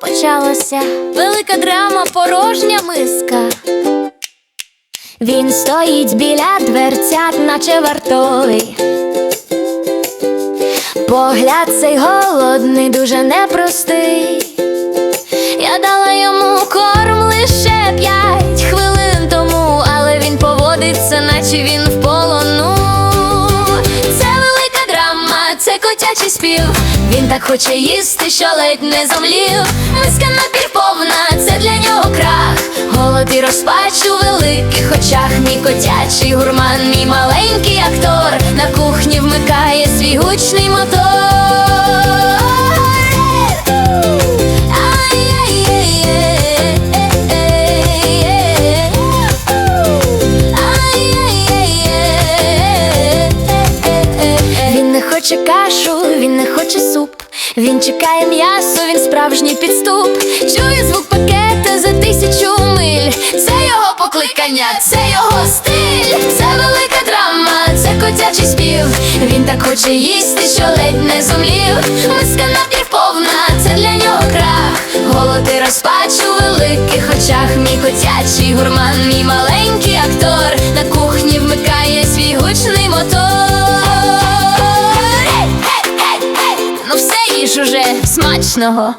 почалося. Велика драма, порожня миска. Він стоїть біля дверцят, наче вартовий. Погляд цей голодний, дуже непростий. Я дала йому корм лише п'ять хвилин тому, але він поводиться, наче він в полону. Котячий спів. Він так хоче їсти, що ледь не зомлів. Миска напівповна, це для нього крах. Голод і розпач у великих очах. Мій котячий гурман, мій маленький актор. На кухні вмикає свій гучний хоче кашу, він не хоче суп. Він чекає м'ясо, він справжній підступ. Чує звук пакета за тисячу миль. Це його покликання, це його стиль. Це велика драма, це котячий спів. Він так хоче їсти, що ледь не зумлів. Миска напівповна, це для нього крах. Голод і розпач у великих очах. Мій котячий гурман, мій маленький актор. Їж уже смачного.